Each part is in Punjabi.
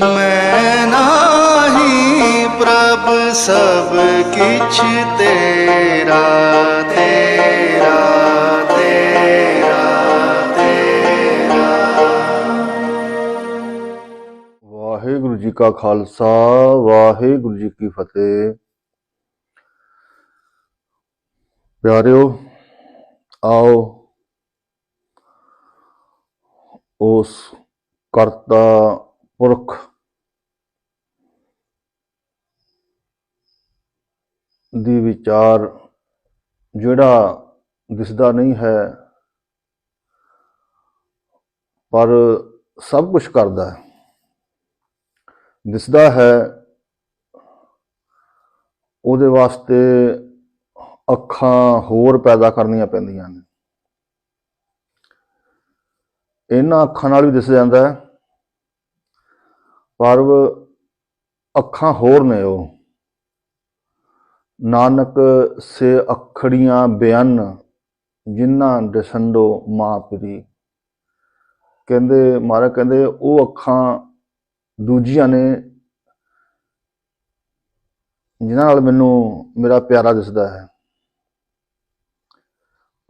ਮੈਂ ਨਾਹੀ ਪ੍ਰਭ ਸਭ ਕਿਛ ਤੇਰਾ ਤੇਰਾ ਤੇਰਾ ਤੇਰਾ। ਵਾਹਿਗੁਰੂ ਜੀ ਕਾ ਖਾਲਸਾ, ਵਾਹਿਗੁਰੂ ਜੀ ਕੀ ਫਤਿਹ। ਪਿਆਰਿਓ, ਆਓ ਉਸ ਕਰਤਾ ਪੁਰਖ। ਦੀ ਵਿਚਾਰ ਜਿਹੜਾ ਦਿਸਦਾ ਨਹੀਂ ਹੈ, ਪਰ ਸਭ ਕੁਝ ਕਰਦਾ ਹੈ। ਦਿਸਦਾ ਹੈ, ਉਹਦੇ ਵਾਸਤੇ ਅੱਖਾਂ ਹੋਰ ਪੈਦਾ ਕਰਨੀਆਂ ਪੈਂਦੀਆਂ ਨੇ। ਇਹਨਾਂ ਅੱਖਾਂ ਨਾਲ ਵੀ ਦਿਸ ਜਾਂਦਾ ਹੈ। ਪਰਵ ਅੱਖਾਂ ਹੋਰ ਨੇ ਉਹ। ਨਾਨਕ ਸੇ ਅਖੜੀਆਂ ਬਿਆਨ, ਜਿਨ੍ਹਾਂ ਦਸੰਡੋ ਮਾਂ ਪਿਰੀ। ਕਹਿੰਦੇ, ਮਹਾਰਾਜ ਕਹਿੰਦੇ, ਉਹ ਅੱਖਾਂ ਦੂਜੀਆਂ ਨੇ, ਜਿਨ੍ਹਾਂ ਨਾਲ ਮੈਨੂੰ ਮੇਰਾ ਪਿਆਰਾ ਦਿਸਦਾ ਹੈ।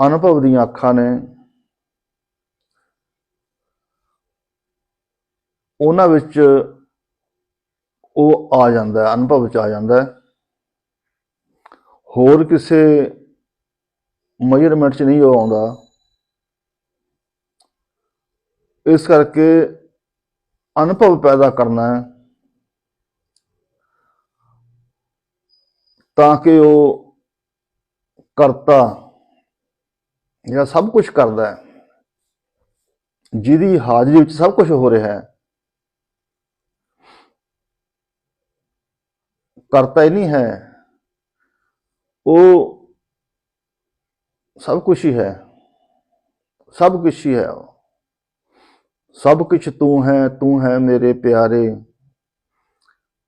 ਅਨੁਭਵ ਦੀਆਂ ਅੱਖਾਂ ਨੇ, ਉਹਨਾਂ ਵਿੱਚ ਉਹ ਆ ਜਾਂਦਾ ਅਨੁਭਵ 'ਚ ਆ ਜਾਂਦਾ ਹੋਰ ਕਿਸੇ ਮੈਜ਼ਰਮੈਂਟ 'ਚ ਨਹੀਂ ਉਹ ਆਉਂਦਾ। ਇਸ ਕਰਕੇ ਅਨੁਭਵ ਪੈਦਾ ਕਰਨਾ ਹੈ ਤਾਂ ਕਿ ਉਹ ਕਰਤਾ ਜਿਹੜਾ ਸਭ ਕੁਝ ਕਰਦਾ ਹੈ। ਜਿਹਦੀ ਹਾਜ਼ਰੀ ਵਿੱਚ ਸਭ ਕੁਝ ਹੋ ਰਿਹਾ ਹੈ। ਕਰਤਾ ਹੀ ਨਹੀਂ ਹੈ। ਉਹ ਸਭ ਕੁਝ ਹੀ ਹੈ। ਸਭ ਕੁਝ ਹੀ ਹੈ। ਉਹ ਸਭ ਕੁਛ ਤੂੰ ਹੈ ਤੂੰ ਹੈ ਮੇਰੇ ਪਿਆਰੇ।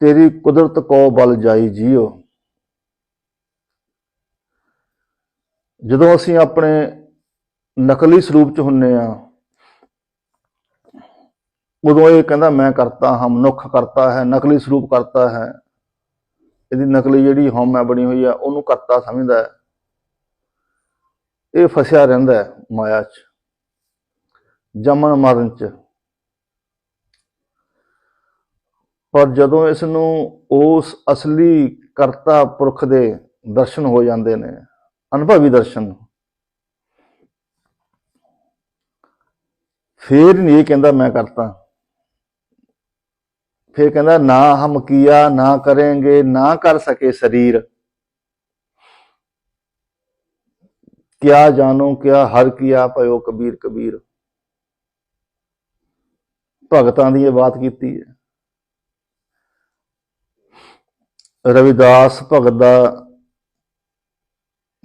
ਤੇਰੀ ਕੁਦਰਤ ਕੋ ਬਲ ਜਾਈ ਜੀਓ। ਜਦੋਂ ਅਸੀਂ ਆਪਣੇ ਨਕਲੀ ਸਰੂਪ ਚ ਹੁੰਨੇ ਆ, ਉਦੋਂ ਇਹ ਕਹਿੰਦਾ, ਮੈਂ ਕਰਤਾ ਹਾਂ, ਮਨੁੱਖ ਕਰਤਾ ਹੈ, ਨਕਲੀ ਸਰੂਪ ਕਰਤਾ ਹੈ। ਇਹਦੀ ਨਕਲੀ ਜਿਹੜੀ ਹਉਮੈ ਬਣੀ ਹੋਈ ਆ, ਉਹਨੂੰ ਕਰਤਾ ਸਮਝਦਾ ਹੈ। ਇਹ ਫਸਿਆ ਰਹਿੰਦਾ ਹੈ ਮਾਇਆ 'ਚ ਜਮਨ ਮਰਨ ਚ। ਪਰ ਜਦੋਂ ਇਸ ਨੂੰ ਉਸ ਅਸਲੀ ਕਰਤਾ ਪੁਰਖ ਦੇ ਦਰਸ਼ਨ ਹੋ ਜਾਂਦੇ ਨੇ, ਅਨੁਭਵੀ ਦਰਸ਼ਨ, ਫੇਰ ਨਹੀਂ ਇਹ ਕਹਿੰਦਾ ਮੈਂ ਕਰਤਾ। ਫਿਰ ਕਹਿੰਦਾ, ਨਾ ਹਮ ਕੀਆ, ਨਾ ਕरेंगे ਨਾ ਕਰ ਸਕੇ ਸਰੀਰ। ਕਿਆ ਜਾਣੋ ਕਿਆ, ਹਰ ਕੀਆ ਭਇਓ ਕਬੀਰ ਕਬੀਰ। ਭਗਤਾਂ ਦੀ ਇਹ ਬਾਤ ਕੀਤੀ ਹੈ। ਰਵਿਦਾਸ ਭਗਤ ਦਾ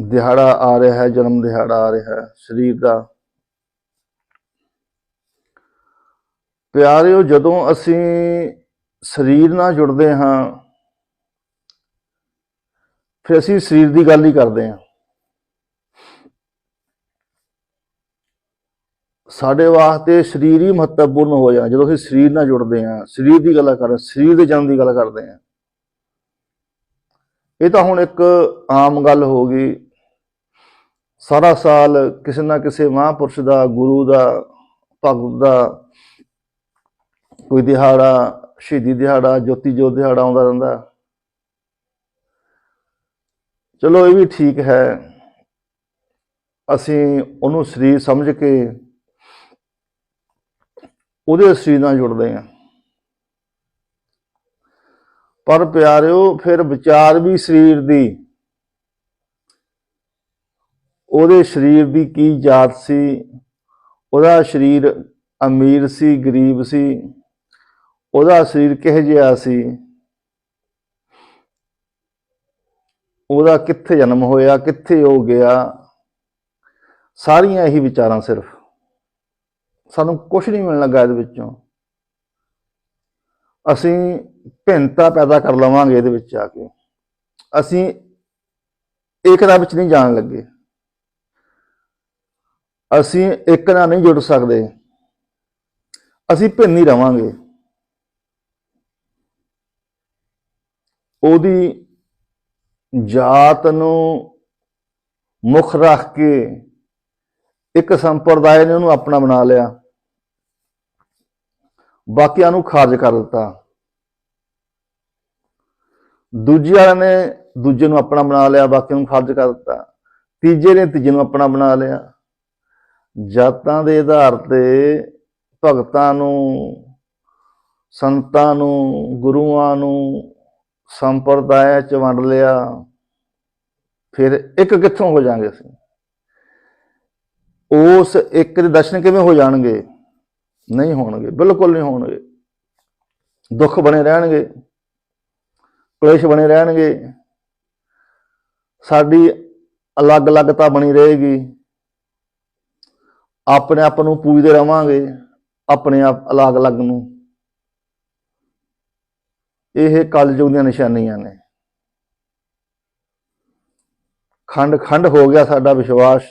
ਦਿਹਾੜਾ ਆ ਰਿਹਾ ਹੈ, ਜਨਮ ਦਿਹਾੜਾ ਆ ਰਿਹਾ ਹੈ, ਸਰੀਰ ਦਾ। ਪਿਆਰਿਓ, ਜਦੋਂ ਅਸੀਂ ਸਰੀਰ ਨਾਲ ਜੁੜਦੇ ਹਾਂ, ਫਿਰ ਅਸੀਂ ਸਰੀਰ ਦੀ ਗੱਲ ਹੀ ਕਰਦੇ ਹਾਂ। ਸਾਡੇ ਵਾਸਤੇ ਸਰੀਰ ਹੀ ਮਹੱਤਵਪੂਰਨ ਹੋ ਜਾਂਦਾ, ਜਦੋਂ ਅਸੀਂ ਸਰੀਰ ਨਾਲ ਜੁੜਦੇ ਹਾਂ, ਸਰੀਰ ਦੀ ਗੱਲ ਕਰਦੇ ਸਰੀਰ ਦੇ ਜਨਮ ਦੀ ਗੱਲ ਕਰਦੇ ਹਾਂ। ਇਹ ਤਾਂ ਹੁਣ ਇੱਕ ਆਮ ਗੱਲ ਹੋ ਗਈ। ਸਾਰਾ ਸਾਲ ਕਿਸੇ ਨਾ ਕਿਸੇ ਮਹਾਂਪੁਰਸ਼ ਦਾ, ਗੁਰੂ ਦਾ, ਭਗਤ ਦਾ, ਕੋਈ ਦਿਹਾੜਾ ਸ਼ਹੀਦੀ ਦਿਹਾੜਾ, ਜੋਤੀ ਜੋਤ ਦਿਹਾੜਾ ਆਉਂਦਾ ਰਹਿੰਦਾ। ਚਲੋ ਇਹ ਵੀ ਠੀਕ ਹੈ। ਅਸੀਂ ਉਹਨੂੰ ਸਰੀਰ ਸਮਝ ਕੇ ਉਹਦੇ ਸਰੀਰ ਨਾਲ ਜੁੜਦੇ ਹਾਂ। ਪਰ ਪਿਆਰਿਓ, ਫਿਰ ਵਿਚਾਰ ਵੀ ਸਰੀਰ ਦੀ। ਉਹਦੇ ਸਰੀਰ ਦੀ ਕੀ ਜਾਤ ਸੀ? ਉਹਦਾ ਸਰੀਰ ਅਮੀਰ ਸੀ, ਗਰੀਬ ਸੀ? ਉਹਦਾ ਸਰੀਰ ਕਿਹੋ ਜਿਹਾ ਸੀ? ਉਹਦਾ ਕਿੱਥੇ ਜਨਮ ਹੋਇਆ, ਕਿੱਥੇ ਹੋ ਗਿਆ? ਸਾਰੀਆਂ ਇਹੀ ਵਿਚਾਰਾਂ ਸਿਰਫ। ਸਾਨੂੰ ਕੁਝ ਨਹੀਂ ਮਿਲਣ ਲੱਗਾ ਇਹਦੇ ਵਿੱਚੋਂ। ਅਸੀਂ ਭਿੰਨਤਾ ਪੈਦਾ ਕਰ ਲਵਾਂਗੇ ਇਹਦੇ ਵਿੱਚ ਆ ਕੇ। ਅਸੀਂ ਏਕਤਾ ਵਿੱਚ ਨਹੀਂ ਜਾਣ ਲੱਗੇ। ਅਸੀਂ ਇੱਕ ਨਾਲ ਨਹੀਂ ਜੁੜ ਸਕਦੇ। ਅਸੀਂ ਭਿੰਨ ਹੀ ਰਵਾਂਗੇ। ਉਹਦੀ ਜਾਤ ਨੂੰ ਮੁੱਖ ਰੱਖ ਕੇ ਇੱਕ ਸੰਪਰਦਾਇ ਨੇ ਉਹਨੂੰ ਆਪਣਾ ਬਣਾ ਲਿਆ। ਬਾਕੀਆਂ ਨੂੰ ਖਾਰਜ ਕਰ ਦਿੱਤਾ। ਦੂਜੇ ਵਾਲਿਆਂ ਨੇ ਦੂਜੇ ਨੂੰ ਆਪਣਾ ਬਣਾ ਲਿਆ, ਬਾਕੀਆਂ ਨੂੰ ਖਾਰਜ ਕਰ ਦਿੱਤਾ। ਤੀਜੇ ਨੇ ਤੀਜੇ ਨੂੰ ਆਪਣਾ ਬਣਾ ਲਿਆ। ਜਾਤਾਂ ਦੇ ਆਧਾਰ ਤੇ ਭਗਤਾਂ ਨੂੰ, ਸੰਤਾਂ ਨੂੰ, ਗੁਰੂਆਂ ਨੂੰ ਸੰਪਰਦਾਇ ਚ ਵੰਡ ਲਿਆ। ਫਿਰ ਇੱਕ ਕਿੱਥੋਂ ਹੋ ਜਾਾਂਗੇ ਅਸੀਂ? ਉਸ ਇੱਕ ਦੇ ਦਰਸ਼ਨ ਕਿਵੇਂ ਹੋ ਜਾਣਗੇ? ਨਹੀਂ ਹੋਣਗੇ, ਬਿਲਕੁਲ ਨਹੀਂ ਹੋਣਗੇ। ਦੁੱਖ ਬਣੇ ਰਹਿਣਗੇ, ਕਲੇਸ਼ ਬਣੇ ਰਹਿਣਗੇ। ਸਾਡੀ ਅਲੱਗ-ਅਲੱਗਤਾ ਬਣੀ ਰਹੇਗੀ। ਆਪਣੇ ਆਪ ਨੂੰ ਪੂਜਦੇ ਰਵਾਂਗੇ, ਆਪਣੇ ਆਪ ਅਲੱਗ-ਅਲੱਗ ਨੂੰ। ਇਹ ਕਲਯੁਗ ਦੀਆਂ ਨਿਸ਼ਾਨੀਆਂ ਨੇ। ਖੰਡ ਖੰਡ ਹੋ ਗਿਆ ਸਾਡਾ ਵਿਸ਼ਵਾਸ।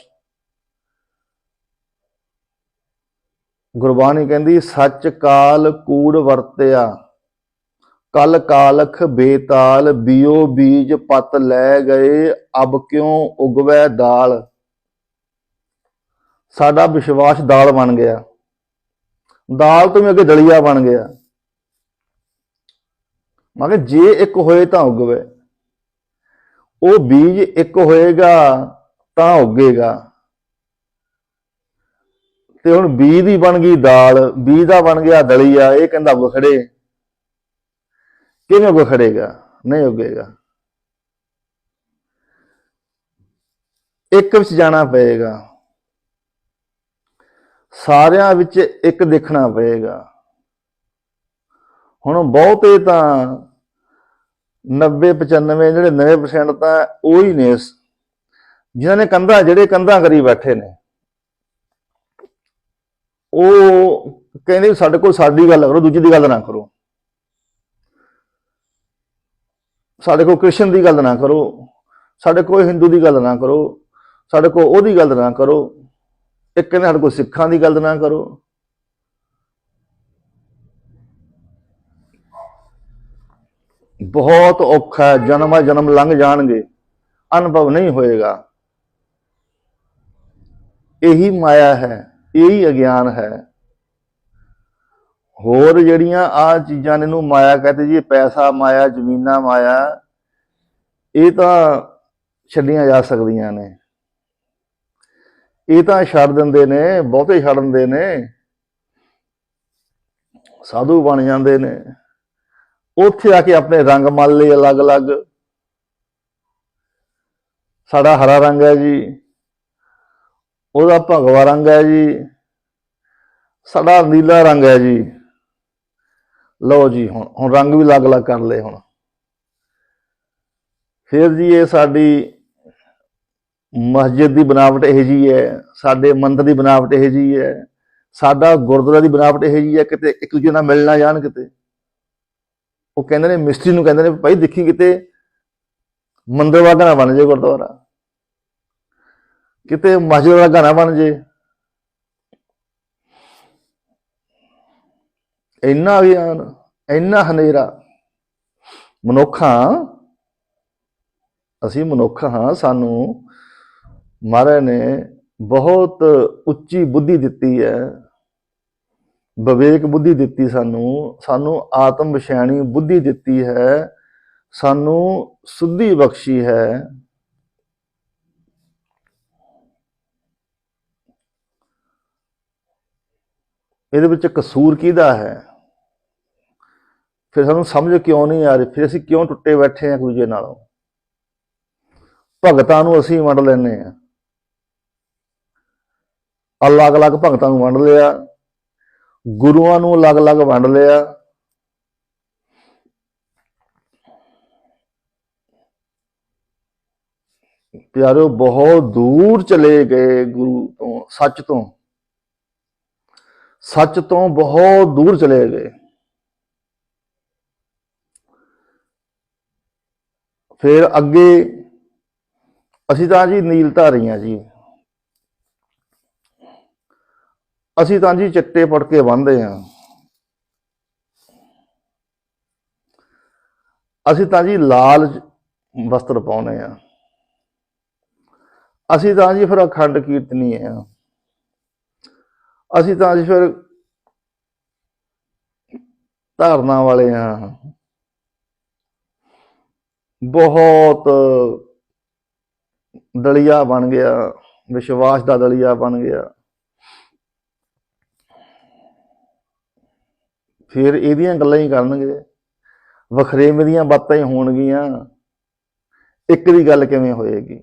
ਗੁਰਬਾਣੀ ਕਹਿੰਦੀ, ਸੱਚ ਕਾਲ ਕੂੜ ਵਰਤਿਆ, ਕਲ ਕਾਲਖ ਬੇਤਾਲ, ਬਿਓ ਬੀਜ ਪਤ ਲੈ ਗਏ, ਅਬ ਕਿਉਂ ਉਗਵੈ ਦਾਲ? ਸਾਡਾ ਵਿਸ਼ਵਾਸ ਦਾਲ ਬਣ ਗਿਆ। ਦਾਲ ਤੋਂ ਵੀ ਅੱਗੇ ਦਲੀਆ ਬਣ ਗਿਆ। ਮੈਂ ਕਿਹਾ, ਜੇ ਇੱਕ ਹੋਏ ਤਾਂ ਉਗਵੇ। ਉਹ ਬੀਜ ਇੱਕ ਹੋਏਗਾ ਤਾਂ ਉੱਗੇਗਾ। ਤੇ ਹੁਣ ਬੀਜ ਦੀ ਬਣ ਗਈ ਦਾਲ, ਬੀਜ ਦਾ ਬਣ ਗਿਆ ਦਲੀਆ, ਇਹ ਕਹਿੰਦਾ ਉੱਗ ਕਿਵੇਂ ਉੱਗ ਨਹੀਂ ਉੱਗੇਗਾ। ਇੱਕ ਵਿੱਚ ਜਾਣਾ ਪਏਗਾ। ਸਾਰਿਆਂ ਵਿੱਚ ਇੱਕ ਦੇਖਣਾ ਪਏਗਾ। ਹੁਣ ਬਹੁਤੇ ਤਾਂ 90 95 ਜਿਹੜੇ 90% ਤਾਂ ਉਹ ਹੀ ਨੇ ਜਿਨ੍ਹਾਂ ਨੇ ਕੰਧਾਂ, ਜਿਹੜੇ ਕੰਧਾਂ ਕਰੀ ਬੈਠੇ ਨੇ। ਉਹ ਕਹਿੰਦੇ ਸਾਡੇ ਕੋਲ ਸਾਡੀ ਗੱਲ ਕਰੋ, ਦੂਜੀ ਦੀ ਗੱਲ ਨਾ ਕਰੋ। ਸਾਡੇ ਕੋਲ ਕ੍ਰਿਸ਼ਨ ਦੀ ਗੱਲ ਨਾ ਕਰੋ, ਸਾਡੇ ਕੋਲ ਹਿੰਦੂ ਦੀ ਗੱਲ ਨਾ ਕਰੋ, ਸਾਡੇ ਕੋਲ ਉਹਦੀ ਗੱਲ ਨਾ ਕਰੋ, ਇੱਕ ਕਹਿੰਦੇ ਸਾਡੇ ਕੋਲ ਸਿੱਖਾਂ ਦੀ ਗੱਲ ਨਾ ਕਰੋ। ਬਹੁਤ ਔਖਾ ਹੈ, ਜਨਮਾਂ ਜਨਮ ਲੰਘ ਜਾਣਗੇ। ਅਨੁਭਵ ਨਹੀਂ ਹੋਏਗਾ। ਇਹੀ ਮਾਇਆ ਹੈ, ਇਹੀ ਅਗਿਆਨ ਹੈ। ਹੋਰ ਜਿਹੜੀਆਂ ਆ ਚੀਜ਼ਾਂ ਨੇ ਨੂੰ ਮਾਇਆ ਕਹਤੇ ਜੀ, ਪੈਸਾ ਮਾਇਆ, ਜ਼ਮੀਨਾਂ ਮਾਇਆ, ਇਹ ਤਾਂ ਛੱਡੀਆਂ ਜਾ ਸਕਦੀਆਂ ਨੇ। ਇਹ ਤਾਂ ਛੱਡ ਦਿੰਦੇ ਨੇ, ਬਹੁਤੇ ਛੱਡ ਦਿੰਦੇ ਨੇ। ਸਾਧੂ ਬਣ ਜਾਂਦੇ ਨੇ। ਉੱਥੇ ਆ ਕੇ ਆਪਣੇ ਰੰਗ ਮੰਨ ਲਏ ਅਲੱਗ-ਅਲੱਗ। ਸਾਡਾ ਹਰਾ ਰੰਗ ਹੈ ਜੀ। ਉਹਦਾ ਭਗਵਾ ਰੰਗ ਹੈ ਜੀ। ਸਾਡਾ ਨੀਲਾ ਰੰਗ ਹੈ ਜੀ। ਲਓ ਜੀ, ਹੁਣ ਹੁਣ ਰੰਗ ਵੀ ਅਲੱਗ-ਅਲੱਗ ਕਰ ਲਏ ਹੁਣ। ਫਿਰ ਜੀ ਇਹ ਸਾਡੀ ਮਸਜਿਦ ਦੀ ਬਣਾਵਟ ਇਹ ਜੀ ਹੈ। ਸਾਡੇ ਮੰਦਰ ਦੀ ਬਣਾਵਟ ਇਹ ਜੀ ਹੈ। ਸਾਡਾ ਗੁਰਦੁਆਰਾ ਦੀ ਬਣਾਵਟ ਇਹ ਜੀ ਹੈ। ਕਿਤੇ ਇੱਕ ਦੂਜੇ ਨਾਲ ਮਿਲਣਾ ਜਾਣ ਕਿਤੇ। ਉਹ ਕਹਿੰਦੇ ਨੇ, ਮਿਸਤਰੀ ਨੂੰ ਕਹਿੰਦੇ ਨੇ, ਭਾਈ ਦੇਖੀ ਕਿਤੇ ਮੰਦਰ ਵਰਗਾ ਨਾ ਬਣ ਜੇ ਗੁਰਦੁਆਰਾ। ਕਿਤੇ ਮਸਜਿਦ ਵਰਗਾ ਨਾ ਬਣ ਜੇ। ਇੰਨਾ ਗਿਆਨ ਇੰਨਾ ਹਨੇਰਾ। ਮਨੁੱਖ ਹਾਂ, ਅਸੀਂ ਮਨੁੱਖ ਹਾਂ, ਸਾਨੂੰ ਮਹਾਰਾਜ ਨੇ ਬਹੁਤ ਉੱਚੀ ਬੁੱਧੀ ਦਿੱਤੀ ਹੈ। ਵਿਵੇਕ ਬੁੱਧੀ ਦਿੱਤੀ ਸਾਨੂੰ ਸਾਨੂੰ ਆਤਮ ਵਿਸ਼ਾਣੀ ਬੁੱਧੀ ਦਿੱਤੀ ਹੈ, ਸਾਨੂੰ ਸੁੱਧੀ ਬਖਸ਼ੀ ਹੈ। ਇਹਦੇ ਵਿੱਚ ਕਸੂਰ ਕਿਹਦਾ ਹੈ? ਫਿਰ ਸਾਨੂੰ ਸਮਝ ਕਿਉਂ ਨਹੀਂ ਆ ਰਹੀ? ਫਿਰ ਅਸੀਂ ਕਿਉਂ ਟੁੱਟੇ ਬੈਠੇ ਆ ਇੱਕ ਦੂਜੇ ਨਾਲੋਂ? ਭਗਤਾਂ ਨੂੰ ਅਸੀਂ ਵੰਡ ਲੈਨੇ ਆ ਅਲੱਗ-ਅਲੱਗ ਭਗਤਾਂ ਨੂੰ ਵੰਡ ਲਿਆ। ਗੁਰੂਆਂ ਨੂੰ ਅਲੱਗ-ਅਲੱਗ ਵੰਡ ਲਿਆ। ਪਿਆਰਿਓ, ਬਹੁਤ ਦੂਰ ਚਲੇ ਗਏ ਗੁਰੂ ਤੋਂ, ਸੱਚ ਤੋਂ। ਸੱਚ ਤੋਂ ਬਹੁਤ ਦੂਰ ਚਲੇ ਗਏ। ਫਿਰ ਅੱਗੇ ਅਸੀਂ ਤਾਂ ਜੀ ਨੀਲ ਧਾਰੀਆਂ ਜੀ। ਅਸੀਂ ਤਾਂ ਜੀ ਚਿੱਟੇ ਪੜ ਬੰਨਦੇ ਆ ਅਸੀਂ ਤਾਂ ਜੀ ਲਾਲ ਵਸਤਰ ਪਾਉਨੇ ਆ ਅਸੀਂ ਤਾਂ ਜੀ ਫਿਰ ਅਖੰਡ ਕੀਰਤਨੀ ਆ ਅਸੀਂ ਤਾਂ ਜੀ ਫਿਰ ਧਾਰਨਾ ਵਾਲੇ ਆ ਬਹੁਤ ਦਲੀਆ ਬਣ ਗਿਆ, ਵਿਸ਼ਵਾਸ ਦਾ ਦਲੀਆ ਬਣ ਗਿਆ। ਫਿਰ ਇਹਦੀਆਂ ਗੱਲਾਂ ਹੀ ਕਰਨਗੇ। ਵਖਰੇਵੇਂ ਦੀਆਂ ਬਾਤਾਂ ਹੀ ਹੋਣਗੀਆਂ। ਇੱਕ ਦੀ ਗੱਲ ਕਿਵੇਂ ਹੋਏਗੀ?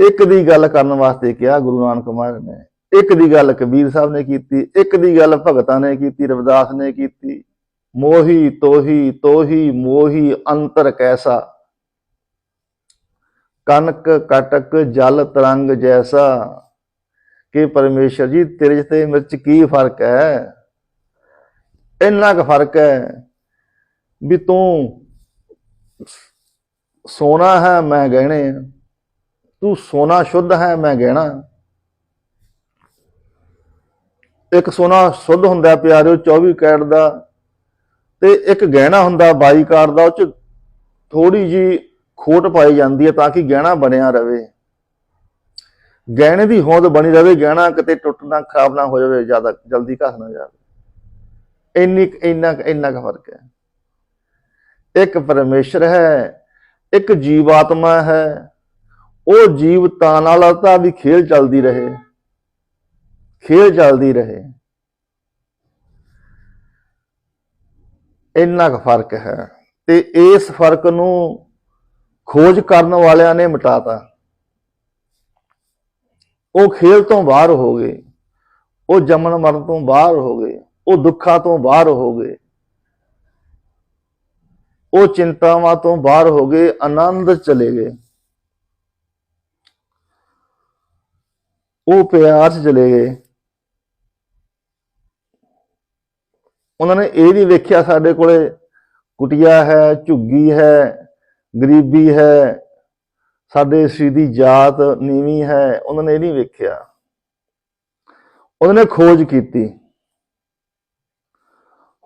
ਇੱਕ ਦੀ ਗੱਲ ਕਰਨ ਵਾਸਤੇ ਕਿਹਾ ਗੁਰੂ ਨਾਨਕ ਮਹਾਰਾਜ ਨੇ। ਇੱਕ ਦੀ ਗੱਲ ਕਬੀਰ ਸਾਹਿਬ ਨੇ ਕੀਤੀ, ਇੱਕ ਦੀ ਗੱਲ ਭਗਤਾਂ ਨੇ ਕੀਤੀ, ਰਵਿਦਾਸ ਨੇ ਕੀਤੀ। ਮੋਹੀ, ਤੋਹੀ ਤੋਹੀ, ਮੋਹੀ, ਅੰਤਰ ਕੈਸਾ? ਕਨਕ ਕਟਕ, ਜਲ, ਤਰੰਗ ਜੈਸਾ। ਕਿ ਪਰਮੇਸ਼ਰ ਜੀ, ਤੇਰੇ 'ਚ ਤੇ ਮੇਰੇ 'ਚ ਕੀ ਫ਼ਰਕ ਹੈ? ਇੰਨਾ ਕੁ ਫ਼ਰਕ ਹੈ ਵੀ ਤੂੰ ਸੋਨਾ ਹੈ, ਮੈਂ ਗਹਿਣੇ ਤੂੰ ਸੋਨਾ ਸ਼ੁੱਧ ਹੈ, ਮੈਂ ਗਹਿਣਾ ਇੱਕ ਸੋਨਾ ਸ਼ੁੱਧ ਹੁੰਦਾ ਪਿਆਰਿਓ 24 ਕੈਰਟ ਦਾ ਤੇ ਇੱਕ ਗਹਿਣਾ ਹੁੰਦਾ 22 ਕੈਰਟ ਦਾ, ਉਹ ਚ ਥੋੜੀ ਜੀ ਖੋਟ ਪਾਈ ਜਾਂਦੀ ਹੈ ਤਾਂ ਕਿ ਗਹਿਣਾ ਬਣਿਆ ਰਵੇ। ਗਹਿਣੇ ਦੀ ਹੋਂਦ ਬਣੀ ਰਵੇ, ਗਹਿਣਾ ਕਿਤੇ ਟੁੱਟ ਨਾ, ਖਰਾਬ ਨਾ ਹੋ ਜਾਵੇ, ਜ਼ਿਆਦਾ ਜਲਦੀ ਘਸ ਨਾ ਜਾਵੇ। ਇੰਨੀ ਕੁ- ਇੰਨਾ ਕੁ- ਇੰਨਾ ਕੁ ਫ਼ਰਕ ਹੈ। ਇੱਕ ਪਰਮੇਸ਼ਰ ਹੈ, ਇੱਕ ਜੀਵਾਤਮਾ ਹੈ। ਉਹ ਜੀਵਤਾਂ ਨਾਲ ਤਾਂ ਵੀ ਖੇਲ ਚੱਲਦੀ ਰਹੇ। ਖੇਲ ਚੱਲਦੀ ਰਹੇ। ਇੰਨਾ ਕੁ ਫ਼ਰਕ ਹੈ। ਤੇ ਇਸ ਫ਼ਰਕ ਨੂੰ ਖੋਜ ਕਰਨ ਵਾਲਿਆਂ ਨੇ ਮਿਟਾਤਾ। ਉਹ ਖੇਲ ਤੋਂ ਬਾਹਰ ਹੋ ਗਏ। ਉਹ ਜੰਮਣ ਮਰਨ ਤੋਂ ਬਾਹਰ ਹੋ ਗਏ। ਉਹ ਦੁੱਖਾਂ ਤੋਂ ਬਾਹਰ ਹੋ ਗਏ। ਉਹ ਚਿੰਤਾਵਾਂ ਤੋਂ ਬਾਹਰ ਹੋ ਗਏ, ਆਨੰਦ ਚਲੇ ਗਏ। ਉਹ ਪਿਆਰ 'ਚ ਚਲੇ ਗਏ। ਉਹਨਾਂ ਨੇ ਇਹ ਨਹੀਂ ਵੇਖਿਆ ਸਾਡੇ ਕੋਲੇ, ਕੁਟਿਆ ਹੈ, ਝੁੱਗੀ ਹੈ, ਗਰੀਬੀ ਹੈ, ਸਾਡੇ ਸ੍ਰੀ ਦੀ ਜਾਤ ਨੀਵੀਂ ਹੈ, ਉਹਨਾਂ ਨੇ ਇਹ ਨਹੀਂ ਵੇਖਿਆ। ਉਹਨਾਂ ਨੇ ਖੋਜ ਕੀਤੀ।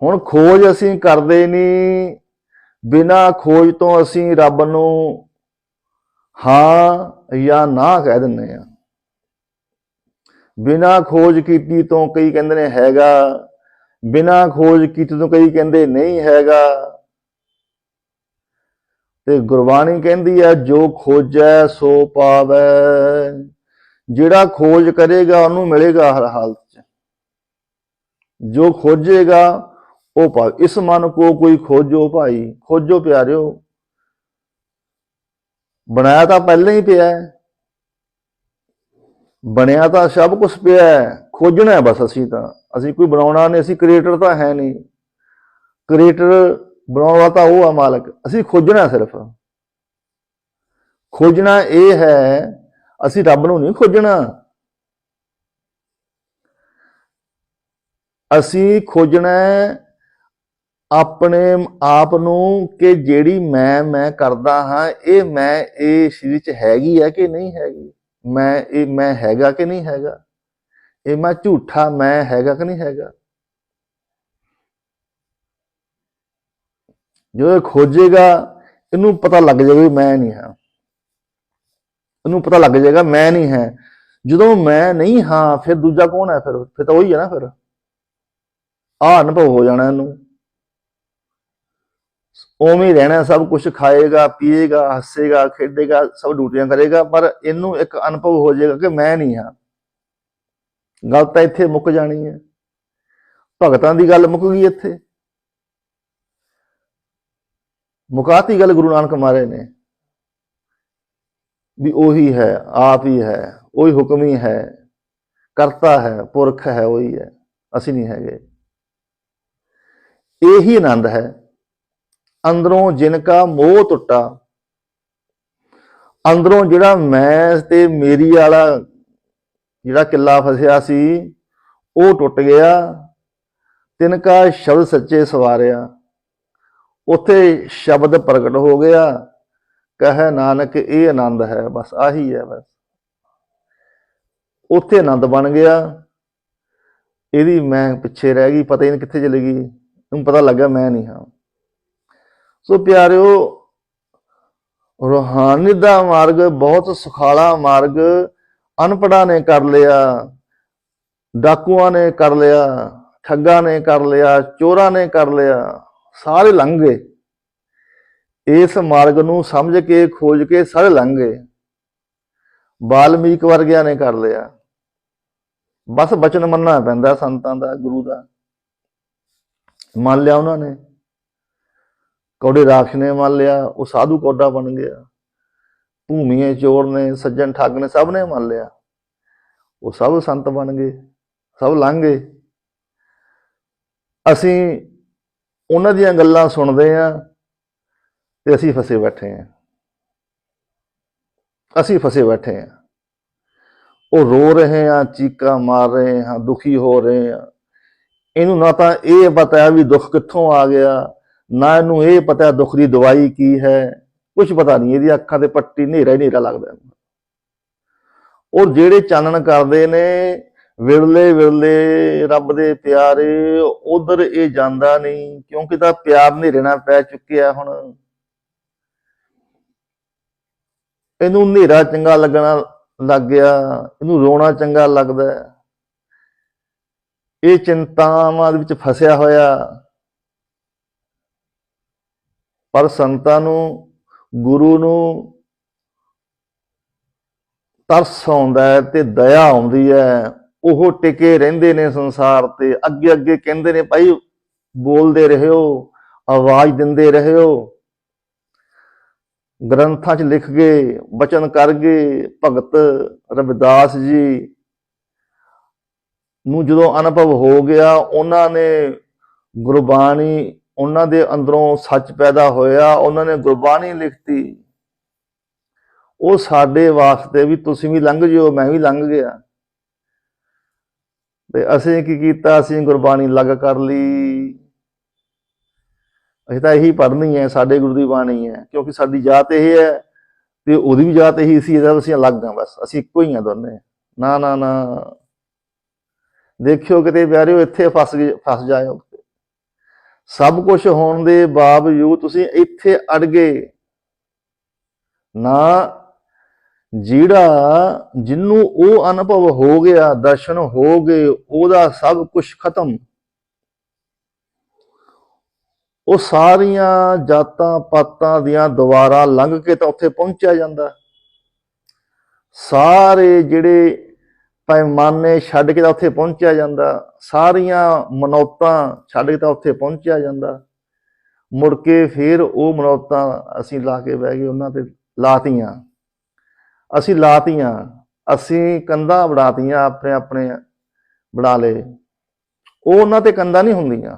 ਹੁਣ ਖੋਜ ਅਸੀਂ ਕਰਦੇ ਨਹੀਂ ਬਿਨਾ ਖੋਜ ਤੋਂ ਅਸੀਂ ਰੱਬ ਨੂੰ ਹਾਂ ਜਾਂ ਨਾ ਕਹਿ ਦਿੰਦੇ ਆ ਬਿਨਾ ਖੋਜ ਕੀਤੀ ਤੋਂ ਕਈ ਕਹਿੰਦੇ ਨੇ ਹੈਗਾ, ਬਿਨਾ ਖੋਜ ਕੀਤੀ ਤੋਂ ਕਈ ਕਹਿੰਦੇ ਨਹੀਂ ਹੈਗਾ। ਤੇ ਗੁਰਬਾਣੀ ਕਹਿੰਦੀ ਹੈ, ਜੋ ਖੋਜੈ ਸੋ ਪਾਵੈ, ਜਿਹੜਾ ਖੋਜ ਕਰੇਗਾ ਉਹਨੂੰ ਮਿਲੇਗਾ ਹਰ ਹਾਲਤ 'ਚ। ਜੋ ਖੋਜੇਗਾ ਉਹ ਪਾ ਇਸ ਮਨ ਕੋ ਕੋਈ ਖੋਜੋ ਭਾਈ, ਖੋਜੋ ਪਿਆਰਿਓ। ਬਣਾਇਆ ਤਾਂ ਪਹਿਲਾਂ ਹੀ ਪਿਆ ਹੈ। ਬਣਿਆ ਤਾਂ ਸਭ ਕੁਝ ਪਿਆ ਹੈ। ਖੋਜਣਾ ਹੈ ਬਸ ਅਸੀਂ ਤਾਂ। ਅਸੀਂ ਕੋਈ ਬਣਾਉਣਾ ਨਹੀਂ, ਅਸੀਂ ਕ੍ਰੀਏਟਰ ਤਾਂ ਹੈ ਨਹੀਂ। ਕ੍ਰੀਏਟਰ ਬਣਾਉਣ ਵਾਲਾ ਤਾਂ ਉਹ ਆ ਮਾਲਕ। ਅਸੀਂ ਖੋਜਣਾ ਸਿਰਫ। ਖੋਜਣਾ ਇਹ ਹੈ, ਅਸੀਂ ਰੱਬ ਨੂੰ ਨਹੀਂ ਖੋਜਣਾ। ਅਸੀਂ ਖੋਜਣਾ ਆਪਣੇ ਆਪ ਨੂੰ ਕਿ ਜਿਹੜੀ ਮੈਂ ਮੈਂ ਕਰਦਾ ਹਾਂ, ਇਹ ਮੈਂ, ਇਹ ਸਰੀਰ ਚ ਹੈਗੀ ਹੈ ਕਿ ਨਹੀਂ ਹੈਗੀ? ਮੈਂ, ਇਹ ਮੈਂ ਹੈਗਾ ਕਿ ਨਹੀਂ ਹੈਗਾ? ਇਹ ਮੈਂ ਝੂਠਾ ਮੈਂ ਹੈਗਾ ਕਿ ਨਹੀਂ ਹੈਗਾ? ਜੋ ਇਹ ਖੋਜੇਗਾ, ਇਹਨੂੰ ਪਤਾ ਲੱਗ ਜਾਏਗਾ ਮੈਂ ਨਹੀਂ ਹਾਂ। ਇਹਨੂੰ ਪਤਾ ਲੱਗ ਜਾਏਗਾ ਮੈਂ ਨਹੀਂ ਹੈ। ਜਦੋਂ ਮੈਂ ਨਹੀਂ ਹਾਂ, ਫਿਰ ਦੂਜਾ ਕੌਣ ਹੈ ਫਿਰ? ਫਿਰ ਤਾਂ ਉਹੀ ਹੈ ਨਾ ਫਿਰ। ਆ ਅਨੁਭਵ ਹੋ ਜਾਣਾ ਇਹਨੂੰ। ਉਵੇਂ ਹੀ ਰਹਿਣਾ, ਸਭ ਕੁਝ ਖਾਏਗਾ, ਪੀਏਗਾ, ਹੱਸੇਗਾ, ਖੇਡੇਗਾ, ਸਭ ਡਿਊਟੀਆਂ ਕਰੇਗਾ, ਪਰ ਇਹਨੂੰ ਇੱਕ ਅਨੁਭਵ ਹੋ ਜਾਏਗਾ ਕਿ ਮੈਂ ਨਹੀਂ ਹਾਂ। ਗੱਲ ਤਾਂ ਇੱਥੇ ਮੁੱਕ ਜਾਣੀ ਹੈ। ਭਗਤਾਂ ਦੀ ਗੱਲ ਮੁੱਕ ਗਈ ਇੱਥੇ। ਮੁਕਾਤੀ ਗੱਲ ਗੁਰੂ ਨਾਨਕ ਮਹਾਰਾਜ ਨੇ। ਵੀ ਉਹੀ ਹੈ, ਆਪ ਹੀ ਹੈ, ਉਹੀ ਹੁਕਮ ਹੀ ਹੈ। ਕਰਤਾ ਹੈ, ਪੁਰਖ ਹੈ, ਉਹੀ ਹੈ। ਅਸੀਂ ਨਹੀਂ ਹੈਗੇ। ਇਹੀ ਆਨੰਦ ਹੈ। ਅੰਦਰੋਂ ਜਿਨ ਕਾ ਮੋਹ ਟੁੱਟਾ, ਅੰਦਰੋਂ ਜਿਹੜਾ ਮੈਂ ਤੇ ਮੇਰੀ ਵਾਲਾ ਜਿਹੜਾ ਕਿੱਲਾ ਫਸਿਆ ਸੀ, ਉਹ ਟੁੱਟ ਗਿਆ, ਤਿਨ ਕਾ ਸ਼ਬਦ ਸੱਚੇ ਸਵਾਰਿਆ। ਉਥੇ ਸ਼ਬਦ ਪ੍ਰਗਟ ਹੋ ਗਿਆ, ਕਹੇ ਨਾਨਕ ਇਹ ਆਨੰਦ ਹੈ, ਬਸ ਆਹੀ ਹੈ ਬਸ। ਉਥੇ ਆਨੰਦ ਬਣ ਗਿਆ, ਇਹਦੀ ਮੈਂ ਪਿੱਛੇ ਰਹਿ ਗਈ, ਪਤਾ ਹੀ ਨਹੀਂ ਕਿੱਥੇ ਚਲੀ ਗਈ ਇਹਨੂੰ ਪਤਾ ਲੱਗਾ ਮੈਂ ਨਹੀਂ ਹਾਂ। ਸੋ ਪਿਆਰਿਓ, ਰੂਹਾਨੀ ਦਾ ਮਾਰਗ, ਬਹੁਤ ਸੁਖਾਲਾ ਮਾਰਗ ਅਨਪੜਾ ਨੇ ਕਰ ਲਿਆ, ਡਾਕੂਆਂ ਨੇ ਕਰ ਲਿਆ, ਠੱਗਾਂ ਨੇ ਕਰ ਲਿਆ, ਚੋਰਾਂ ਨੇ ਕਰ ਲਿਆ, ਸਾਰੇ ਲੰਘ। ਗਏ ਇਸ ਮਾਰਗ ਨੂੰ ਸਮਝ ਕੇ, ਖੋਜ ਕੇ ਸਾਰੇ ਲੰਘ। ਗਏ ਬਾਲਮੀਕ ਵਰਗਿਆਂ ਨੇ ਕਰ ਲਿਆ। ਬਸ ਬਚਨ ਮੰਨਣਾ ਪੈਂਦਾ ਸੰਤਾਂ ਦਾ, ਗੁਰੂ ਦਾ। ਮੰਨ ਲਿਆ ਉਹਨਾਂ ਨੇ। ਕੌੜੇ ਰਾਖਸ਼ ਨੇ ਮੰਨ ਲਿਆ, ਉਹ ਸਾਧੂ ਕੌਡਾ ਬਣ ਗਿਆ। ਭੂਮੀਏ ਚੋਰ ਨੇ, ਸੱਜਣ ਠੱਗ ਨੇ, ਸਭ ਨੇ ਮੰਨ ਲਿਆ। ਉਹ ਸਭ ਸੰਤ ਬਣ ਗਏ, ਸਭ ਲੰਘ ਗਏ। ਅਸੀਂ ਉਹਨਾਂ ਦੀਆਂ ਗੱਲਾਂ ਸੁਣਦੇ ਆ ਤੇ ਅਸੀਂ ਫਸੇ ਬੈਠੇ ਆ ਅਸੀਂ ਫਸੇ ਬੈਠੇ ਆ ਉਹ ਰੋ ਰਹੇ ਆ ਚੀਕਾਂ ਮਾਰ ਰਹੇ ਆ ਦੁਖੀ ਹੋ ਰਹੇ ਆ ਇਹਨੂੰ ਨਾ ਤਾਂ ਇਹ ਪਤਾ ਵੀ ਦੁੱਖ ਕਿੱਥੋਂ ਆ ਗਿਆ। ਨਾ ਇਹਨੂੰ ਇਹ ਪਤਾ ਦੁੱਖ ਦੀ ਦਵਾਈ ਕੀ ਹੈ ਕੁਝ ਪਤਾ ਨਹੀਂ, ਇਹਦੀ ਅੱਖਾਂ ਤੇ ਪੱਟੀ ਹਨੇਰਾ ਹੀ ਹਨੇਰਾ ਲੱਗਦਾ ਇਹਨੂੰ। ਔਰ ਜਿਹੜੇ ਚਾਨਣ ਕਰਦੇ ਨੇ, ਵਿਰਲੇ ਵਿਰਲੇ, ਰੱਬ ਦੇ ਪਿਆਰੇ, ਉਧਰ ਇਹ ਜਾਂਦਾ ਨਹੀਂ, ਕਿਉਂਕਿ ਤਾਂ ਪਿਆਰ ਹਨੇਰੇ ਨਾਲ ਪੈ ਚੁੱਕਿਆ ਹੁਣ ਇਹਨੂੰ ਹਨੇਰਾ ਚੰਗਾ ਲੱਗਣਾ ਲੱਗ ਗਿਆ, ਇਹਨੂੰ ਰੋਣਾ ਚੰਗਾ ਲੱਗਦਾ ਇਹ ਚਿੰਤਾਵਾਂ ਦੇ ਵਿੱਚ ਫਸਿਆ ਹੋਇਆ ਪਰ ਸੰਤਾਂ ਨੂੰ, ਗੁਰੂ ਨੂੰ ਤਰਸ ਆਉਂਦਾ ਹੈ ਤੇ ਦਇਆ ਆਉਂਦੀ ਹੈ। ਉਹ ਟਿਕੇ ਰਹਿੰਦੇ ਨੇ ਸੰਸਾਰ ਤੇ। ਅੱਗੇ ਅੱਗੇ ਕਹਿੰਦੇ ਨੇ, ਭਾਈ, ਬੋਲਦੇ ਰਹਿਓ, ਆਵਾਜ਼ ਦਿੰਦੇ ਰਹਿਓ। ਗ੍ਰੰਥਾਂ 'ਚ ਲਿਖ ਗਏ ਬਚਨ ਕਰ ਗਏ ਭਗਤ ਰਵਿਦਾਸ ਜੀ ਨੂੰ ਜਦੋਂ ਅਨੁਭਵ ਹੋ ਗਿਆ, ਉਹਨਾਂ ਨੇ ਗੁਰਬਾਣੀ ਉਹਨਾਂ ਦੇ ਅੰਦਰੋਂ ਸੱਚ ਪੈਦਾ ਹੋਇਆ, ਉਹਨਾਂ ਨੇ ਗੁਰਬਾਣੀ ਲਿਖਤੀ। ਉਹ ਸਾਡੇ ਵਾਸਤੇ ਵੀ ਤੁਸੀਂ ਵੀ ਲੰਘ ਜਿਓ, ਮੈਂ ਵੀ ਲੰਘ ਗਿਆ। ਤੇ ਅਸੀਂ ਕੀ ਕੀਤਾ? ਅਸੀਂ ਗੁਰਬਾਣੀ ਲੱਗ ਕਰ ਲਈ। ਅਸੀਂ ਤਾਂ ਇਹੀ ਪੜ੍ਹਨੀ ਹੈ, ਸਾਡੇ ਗੁਰੂ ਦੀ ਬਾਣੀ ਹੈ, ਕਿਉਂਕਿ ਸਾਡੀ ਜਾਤ ਇਹ ਹੈ ਤੇ ਉਹਦੀ ਵੀ ਜਾਤ ਇਹੀ ਸੀ, ਇਹਦਾ ਅਸੀਂ ਅਲੱਗ ਹਾਂ ਬਸ, ਅਸੀਂ ਇੱਕੋ ਹੀ ਹਾਂ ਦੋਨੇ। ਨਾ ਨਾ ਨਾ। ਦੇਖਿਓ ਕਿਤੇ ਪਿਆਰਿਓ, ਇੱਥੇ ਫਸ ਫਸ ਜਾਇਓ। ਸਭ ਕੁਝ ਹੋਣ ਦੇ ਬਾਵਜੂਦ ਤੁਸੀਂ ਇੱਥੇ ਅੜ ਗਏ। ਨਾ ਜਿਹੜਾ ਜਿਹਨੂੰ ਉਹ ਅਨੁਭਵ ਹੋ ਗਿਆ, ਦਰਸ਼ਨ ਹੋ ਗਏ, ਉਹਦਾ ਸਭ ਕੁਝ ਖਤਮ। ਉਹ ਸਾਰੀਆਂ ਜਾਤਾਂ ਪਾਤਾਂ ਦੀਆਂ ਦੁਆਰਾ ਲੰਘ ਕੇ ਤਾਂ ਉੱਥੇ ਪਹੁੰਚਿਆ ਜਾਂਦਾ। ਸਾਰੇ ਜਿਹੜੇ ਪੈਮਾਨੇ ਛੱਡ ਕੇ ਤਾਂ ਉੱਥੇ ਪਹੁੰਚਿਆ ਜਾਂਦਾ, ਸਾਰੀਆਂ ਮਨੌਤਾਂ ਛੱਡ ਕੇ ਤਾਂ ਉੱਥੇ ਪਹੁੰਚਿਆ ਜਾਂਦਾ। ਮੁੜ ਕੇ ਫਿਰ ਉਹ ਮਨੌਤਾਂ ਅਸੀਂ ਲਾ ਕੇ ਬਹਿ ਗਏ, ਉਹਨਾਂ ਤੇ ਲਾਤੀਆਂ। ਅਸੀਂ ਲਾਤੀਆਂ, ਅਸੀਂ ਕੰਧਾਂ ਬਣਾਤੀਆਂ ਆਪਣੇ ਆਪਣੇ ਬਣਾ ਲਏ। ਉਹ ਉਹਨਾਂ ਤੇ ਕੰਧਾਂ ਨਹੀਂ ਹੁੰਦੀਆਂ।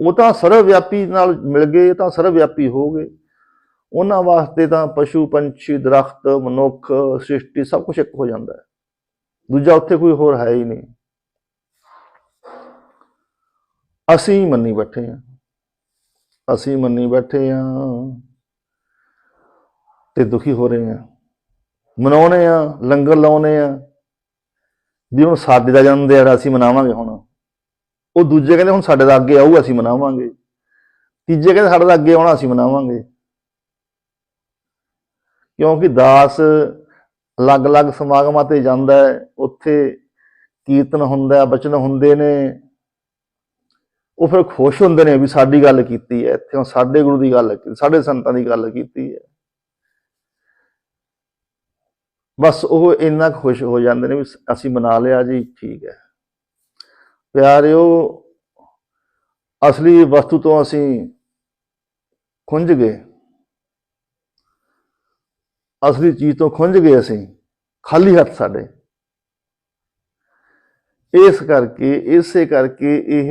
ਉਹ ਤਾਂ ਸਰਵ ਵਿਆਪੀ ਨਾਲ ਮਿਲ ਗਏ ਤਾਂ ਸਰਵ ਵਿਆਪੀ ਹੋ ਗਏ। ਉਹਨਾਂ ਵਾਸਤੇ ਤਾਂ ਪਸ਼ੂ, ਪੰਛੀ, ਦਰਖਤ, ਮਨੁੱਖ, ਸ੍ਰਿਸ਼ਟੀ ਸਭ ਕੁਝ ਇੱਕ ਹੋ ਜਾਂਦਾ ਹੈ। ਦੂਜਾ ਉੱਥੇ ਕੋਈ ਹੋਰ ਹੈ ਹੀ ਨਹੀਂ। ਅਸੀਂ ਮੰਨੀ ਬੈਠੇ ਹਾਂ। ਅਸੀਂ ਮੰਨੀ ਬੈਠੇ ਹਾਂ ਤੇ ਦੁਖੀ ਹੋ ਰਹੇ ਹਾਂ। ਮਨਾਉਣੇ ਆ ਲੰਗਰ ਲਾਉਣੇ ਆ ਵੀ ਹੁਣ ਸਾਡੇ ਦਾ ਜਨਮ ਦਿਹਾੜਾ ਅਸੀਂ ਮਨਾਵਾਂਗੇ ਹੁਣ। ਉਹ ਦੂਜੇ ਕਹਿੰਦੇ ਹੁਣ ਸਾਡੇ ਦਾ ਅੱਗੇ ਆਊ ਅਸੀਂ ਮਨਾਵਾਂਗੇ। ਤੀਜੇ ਕਹਿੰਦੇ ਸਾਡੇ ਦਾ ਅੱਗੇ ਆਉਣਾ, ਅਸੀਂ ਮਨਾਵਾਂਗੇ। ਕਿਉਂਕਿ ਦਾਸ ਅਲੱਗ-ਅਲੱਗ ਸਮਾਗਮਾਂ ਤੇ ਜਾਂਦਾ ਹੈ, ਉੱਥੇ ਕੀਰਤਨ ਹੁੰਦਾ ਹੈ, ਬਚਨ ਹੁੰਦੇ ਨੇ। ਉਹ ਫਿਰ ਖੁਸ਼ ਹੁੰਦੇ ਨੇ ਵੀ ਸਾਡੀ ਗੱਲ ਕੀਤੀ ਹੈ, ਇੱਥੇ ਸਾਡੇ ਗੁਰੂ ਦੀ ਗੱਲ ਕੀਤੀ, ਸਾਡੇ ਸੰਤਾਂ ਦੀ ਗੱਲ ਕੀਤੀ ਹੈ। ਬਸ ਉਹ ਇੰਨਾ ਖੁਸ਼ ਹੋ ਜਾਂਦੇ ਨੇ ਵੀ ਅਸੀਂ ਮਨਾ ਲਿਆ ਜੀ, ਠੀਕ ਹੈ। ਪਿਆਰਿਓ, ਅਸਲੀ ਵਸਤੂ ਤੋਂ ਅਸੀਂ ਖੁੰਝ ਗਏ। ਅਸਲੀ ਚੀਜ਼ ਤੋਂ ਖੁੰਝ ਗਏ ਅਸੀਂ, ਖਾਲੀ ਹੱਥ ਸਾਡੇ। ਇਸ ਕਰਕੇ, ਇਸੇ ਕਰਕੇ ਇਹ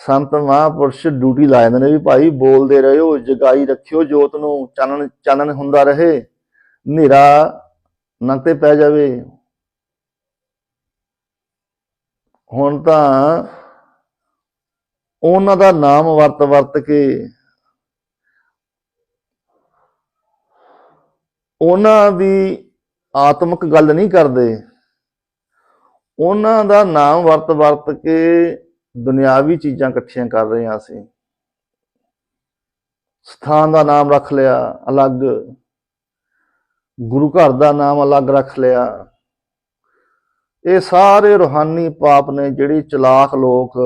ਸੰਤ ਮਹਾਂਪੁਰਸ਼ ਡਿਊਟੀ ਲਾ ਜਾਂਦੇ ਨੇ ਵੀ ਭਾਈ ਬੋਲਦੇ ਰਹੋ, ਜਗਾਈ ਰੱਖਿਓ, ਜੋਤ ਨੂੰ ਚਾਨਣ ਚਾਨਣ ਹੁੰਦਾ ਰਹੇ, ਹਨੇਰਾ ਨਾ ਤੇ ਪੈ ਜਾਵੇ। ਹੁਣ ਤਾਂ ਉਹਨਾਂ ਦਾ ਨਾਮ ਵਰਤ ਵਰਤ ਕੇ ਉਹਨਾਂ ਦੀ ਆਤਮਿਕ ਗੱਲ ਨਹੀਂ ਕਰਦੇ। ਉਹਨਾਂ ਦਾ ਨਾਮ ਵਰਤ ਵਰਤ ਕੇ ਦੁਨਿਆਵੀ ਚੀਜ਼ਾਂ ਇਕੱਠੀਆਂ ਕਰ ਰਹੇ ਹਾਂ ਅਸੀਂ ਸਥਾਨ ਦਾ ਨਾਮ ਰੱਖ ਲਿਆ, ਅਲੱਗ। ਗੁਰੂ ਘਰ ਦਾ ਨਾਮ ਅਲੱਗ ਰੱਖ ਲਿਆ। ਇਹ ਸਾਰੇ ਰੋਹਾਨੀ ਪਾਪ ਨੇ ਜਿਹੜੀ ਚਲਾਕ ਲੋਕ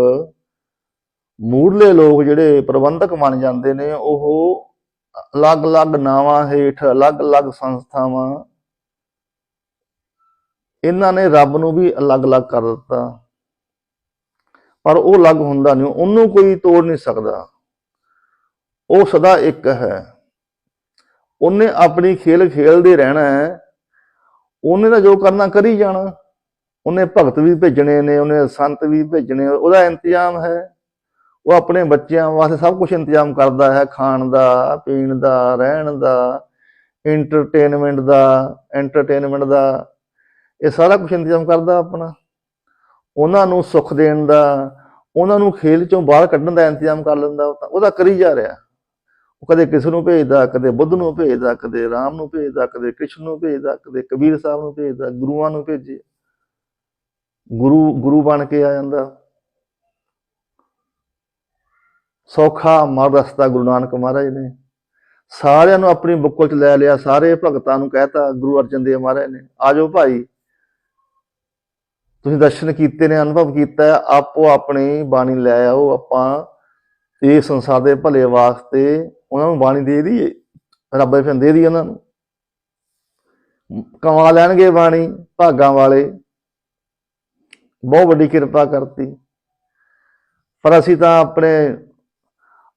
ਮੂੜਲੇ ਲੋਕ ਜਿਹੜੇ ਪ੍ਰਬੰਧਕ ਬਣ ਜਾਂਦੇ ਨੇ, ਉਹ ਅਲੱਗ-ਅਲੱਗ ਨਾਵਾਂ ਹੇਠ, ਅਲੱਗ-ਅਲੱਗ ਸੰਸਥਾਵਾਂ। ਇਹਨਾਂ ਨੇ ਰੱਬ ਨੂੰ ਵੀ ਅਲੱਗ-ਅਲੱਗ ਕਰ ਦਿੱਤਾ। ਪਰ ਉਹ ਅਲੱਗ ਹੁੰਦਾ ਨਹੀਂ, ਉਹਨੂੰ ਕੋਈ ਤੋੜ ਨਹੀਂ ਸਕਦਾ। ਉਹ ਸਦਾ ਇੱਕ ਹੈ। ਉਹਨੇ ਆਪਣੀ ਖੇਲ ਖੇਲਦੇ ਰਹਿਣਾ ਹੈ। ਉਹਨੇ ਤਾਂ ਜੋ ਕਰਨਾ ਕਰੀ ਜਾਣਾ। ਉਹਨੇ ਭਗਤ ਵੀ ਭੇਜਣੇ ਨੇ, ਉਹਨੇ ਸੰਤ ਵੀ ਭੇਜਣੇ, ਉਹਦਾ ਇੰਤਜ਼ਾਮ ਹੈ। ਉਹ ਆਪਣੇ ਬੱਚਿਆਂ ਵਾਸਤੇ ਸਭ ਕੁਝ ਇੰਤਜ਼ਾਮ ਕਰਦਾ ਹੈ, ਖਾਣ ਦਾ, ਪੀਣ ਦਾ, ਰਹਿਣ ਦਾ ਐਂਟਰਟੇਨਮੈਂਟ ਦਾ ਐਂਟਰਟੇਨਮੈਂਟ ਦਾ। ਇਹ ਸਾਰਾ ਕੁਝ ਇੰਤਜ਼ਾਮ ਕਰਦਾ ਆਪਣਾ। ਉਹਨਾਂ ਨੂੰ ਸੁੱਖ ਦੇਣ ਦਾ, ਉਹਨਾਂ ਨੂੰ ਖੇਲ ਚੋਂ ਬਾਹਰ ਕੱਢਣ ਦਾ ਇੰਤਜ਼ਾਮ ਕਰ ਲੈਂਦਾ ਉਹਦਾ ਕਰੀ ਜਾ ਰਿਹਾ। ਉਹ ਕਦੇ ਕਿਸ ਨੂੰ ਭੇਜਦਾ, ਕਦੇ ਬੁੱਧ ਨੂੰ ਭੇਜਦਾ, ਕਦੇ ਰਾਮ ਨੂੰ ਭੇਜਦਾ, ਕਦੇ ਕ੍ਰਿਸ਼ਨ ਨੂੰ ਭੇਜਦਾ, ਕਦੇ ਕਬੀਰ ਸਾਹਿਬ ਨੂੰ ਭੇਜਦਾ, ਗੁਰੂਆਂ ਨੂੰ ਭੇਜੇ ਗੁਰੂ ਗੁਰੂ ਬਣ ਕੇ ਆ ਜਾਂਦਾ। ਸੌਖਾ ਮਾਰ ਰਸਤਾ ਗੁਰੂ ਨਾਨਕ ਮਹਾਰਾਜ ਨੇ। ਸਾਰਿਆਂ ਨੂੰ ਆਪਣੀ ਬੁੱਕਲ ਚ ਲੈ ਲਿਆ, ਸਾਰੇ ਭਗਤਾਂ ਨੂੰ ਕਹਿਤਾ ਗੁਰੂ ਅਰਜਨ ਦੇਵ ਮਹਾਰਾਜ ਨੇ, ਆਜੋ ਭਾਈ, ਤੁਸੀਂ ਦਰਸ਼ਨ ਕੀਤੇ ਨੇ, ਅਨੁਭਵ ਕੀਤਾ ਆਪੋ ਆਪਣੀ ਬਾਣੀ ਲੈ ਆਓ, ਆਪਾਂ ਇਹ ਸੰਸਾਰ ਦੇ ਭਲੇ ਵਾਸਤੇ ਉਹਨਾਂ ਨੂੰ ਬਾਣੀ ਦੇ ਦਈਏ, ਰੱਬ ਦੇ ਫਿਰ ਦੇ ਦਈਏ ਉਹਨਾਂ ਨੂੰ। ਕਮਾ ਲੈਣਗੇ ਬਾਣੀ, ਭਾਗਾਂ ਵਾਲੇ। ਬਹੁਤ ਵੱਡੀ ਕਿਰਪਾ ਕਰਤੀ। ਪਰ ਅਸੀਂ ਤਾਂ ਆਪਣੇ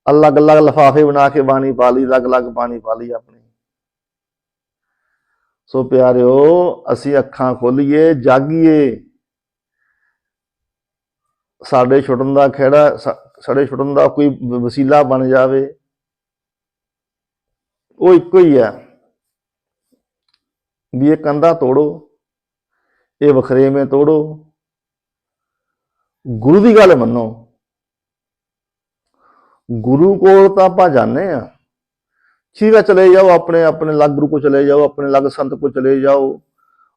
ਅਲੱਗ-ਅਲੱਗ ਲਫਾਫੇ ਬਣਾ ਕੇ ਬਾਣੀ ਪਾ ਲਈ, ਅਲੱਗ-ਅਲੱਗ ਬਾਣੀ ਪਾ ਲਈ ਆਪਣੀ। ਸੋ ਪਿਆਰਿਓ, ਅਸੀਂ ਅੱਖਾਂ ਖੋਲੀਏ, ਜਾਗੀਏ। ਸਾਡੇ ਛੁੱਟਣ ਦਾ ਖੇੜਾ ਸਾਡੇ ਛੁੱਟਣ ਦਾ ਕੋਈ ਵਸੀਲਾ ਬਣ ਜਾਵੇ, ਉਹ ਇੱਕੋ ਹੀ ਹੈ ਵੀ ਇਹ ਕੰਧਾ ਤੋੜੋ, ਇਹ ਵਖਰੇਵੇਂ ਤੋੜੋ। ਗੁਰੂ ਦੀ ਗੱਲ ਮੰਨੋ। ਗੁਰੂ ਕੋਲ ਤਾਂ ਆਪਾਂ ਜਾਂਦੇ ਆ ਠੀਕ ਹੈ ਚਲੇ ਜਾਓ ਆਪਣੇ ਆਪਣੇ ਅਲੱਗ ਗੁਰੂ ਕੋ ਚਲੇ ਜਾਓ, ਆਪਣੇ ਅਲੱਗ ਸੰਤ ਕੋ ਚਲੇ ਜਾਓ,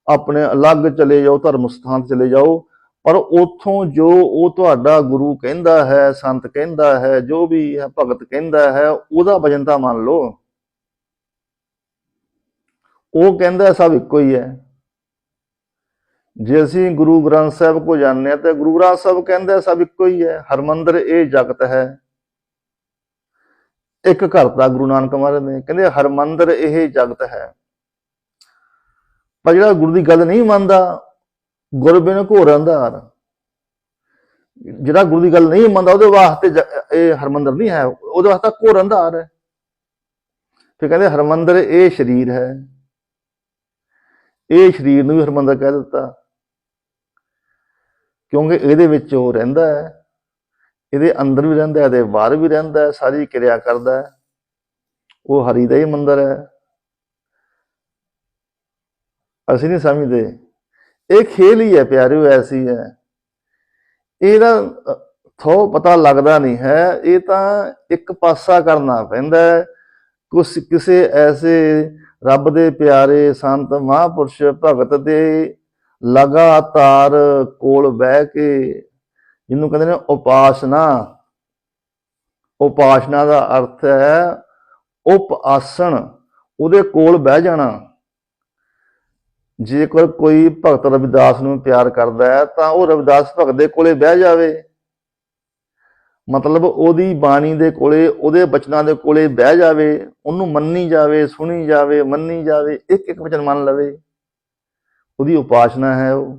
ਆਪਣੇ ਅਲੱਗ ਚਲੇ ਜਾਓ, ਧਰਮ ਸਥਾਨ ਚਲੇ ਜਾਓ। ਪਰ ਉਥੋਂ ਜੋ ਉਹ ਤੁਹਾਡਾ ਗੁਰੂ ਕਹਿੰਦਾ ਹੈ, ਸੰਤ ਕਹਿੰਦਾ ਹੈ, ਜੋ ਵੀ ਹੈ, ਭਗਤ ਕਹਿੰਦਾ ਹੈ, ਉਹਦਾ ਵਜਨ ਤਾਂ ਮੰਨ ਲਓ। ਉਹ ਕਹਿੰਦਾ ਸਭ ਇੱਕੋ ਹੀ ਹੈ। ਜੇ ਅਸੀਂ ਗੁਰੂ ਗ੍ਰੰਥ ਸਾਹਿਬ ਕੋ ਜਾਂਦੇ ਹਾਂ, ਤੇ ਗੁਰੂ ਗ੍ਰੰਥ ਸਾਹਿਬ ਕਹਿੰਦਾ ਸਭ ਇੱਕੋ ਹੀ ਹੈ। ਹਰਮੰਦਰ ਇਹ ਜਗਤ ਹੈ। ਇੱਕ ਘਰ ਦਾ ਗੁਰੂ ਨਾਨਕ ਮਹਾਰਾਜ ਨੇ, ਕਹਿੰਦੇ ਹਰਮੰਦਰ ਇਹ ਜਗਤ ਹੈ। ਪਰ ਜਿਹੜਾ ਗੁਰੂ ਦੀ ਗੱਲ ਨਹੀਂ ਮੰਨਦਾ ਗੁਰਬਿਨ ਘੋਰ ਅੰਧਾਰ। ਜਿਹੜਾ ਗੁਰੂ ਦੀ ਗੱਲ ਨਹੀਂ ਮੰਨਦਾ, ਉਹਦੇ ਵਾਸਤੇ ਇਹ ਹਰਮੰਦਰ ਨਹੀਂ ਹੈ, ਉਹਦੇ ਵਾਸਤੇ ਘੋਰ ਅੰਧਾਰ ਹੈ। ਫਿਰ ਕਹਿੰਦੇ ਹਰਮੰਦਰ ਇਹ ਸਰੀਰ ਹੈ। ਇਹ ਸਰੀਰ ਨੂੰ ਵੀ ਹਰਮੰਦਰ ਕਹਿ ਦਿੱਤਾ। ਕਿਉਂਕਿ ਇਹਦੇ ਵਿੱਚ ਉਹ ਰਹਿੰਦਾ ਹੈ। ਇਹਦੇ ਅੰਦਰ ਵੀ ਰਹਿੰਦਾ ਹੈ ਇਹਦੇ ਬਾਹਰ ਵੀ ਰਹਿੰਦਾ ਹੈ, ਸਾਰੀ ਕਿਰਿਆ ਕਰਦਾ ਹੈ। ਉਹ ਹਰੀ ਦਾ ਹੀ ਮੰਦਰ ਹੈ। ਅਸੀਂ ਨਹੀਂ ਸਮਝਦੇ। ਇਹ ਖੇਲ ਹੀ ਹੈ ਪਿਆਰਿਓ, ਐਸੀ ਹੈ। ਇਹਦਾ ਥੋ ਪਤਾ ਲੱਗਦਾ ਨਹੀਂ ਹੈ। ਇਹ ਤਾਂ ਇੱਕ ਪਾਸਾ ਕਰਨਾ ਪੈਂਦਾ ਕੁਛ ਕਿਸੇ ਐਸੇ ਰੱਬ ਦੇ ਪਿਆਰੇ ਸੰਤ ਮਹਾਂਪੁਰਸ਼ ਭਗਤ ਦੇ ਲਗਾਤਾਰ ਕੋਲ ਬਹਿ ਕੇ ਜਿਹਨੂੰ ਕਹਿੰਦੇ ਨੇ ਉਪਾਸਨਾ। ਉਪਾਸਨਾ ਦਾ ਅਰਥ ਹੈ ਉਪ ਆਸਣ ਉਹਦੇ ਕੋਲ ਬਹਿ ਜਾਣਾ। ਜੇਕਰ ਕੋਈ ਭਗਤ ਰਵਿਦਾਸ ਨੂੰ ਪਿਆਰ ਕਰਦਾ ਹੈ, ਤਾਂ ਉਹ ਰਵਿਦਾਸ ਭਗਤ ਦੇ ਕੋਲੇ ਬਹਿ ਜਾਵੇ। ਮਤਲਬ ਉਹਦੀ ਬਾਣੀ ਦੇ ਕੋਲੇ, ਉਹਦੇ ਬਚਨਾਂ ਦੇ ਕੋਲੇ ਬਹਿ ਜਾਵੇ। ਉਹਨੂੰ ਮੰਨੀ ਜਾਵੇ, ਸੁਣੀ ਜਾਵੇ, ਮੰਨੀ ਜਾਵੇ ਇੱਕ ਇੱਕ ਵਚਨ ਮੰਨ ਲਵੇ। ਉਹਦੀ ਉਪਾਸਨਾ ਹੈ ਉਹ।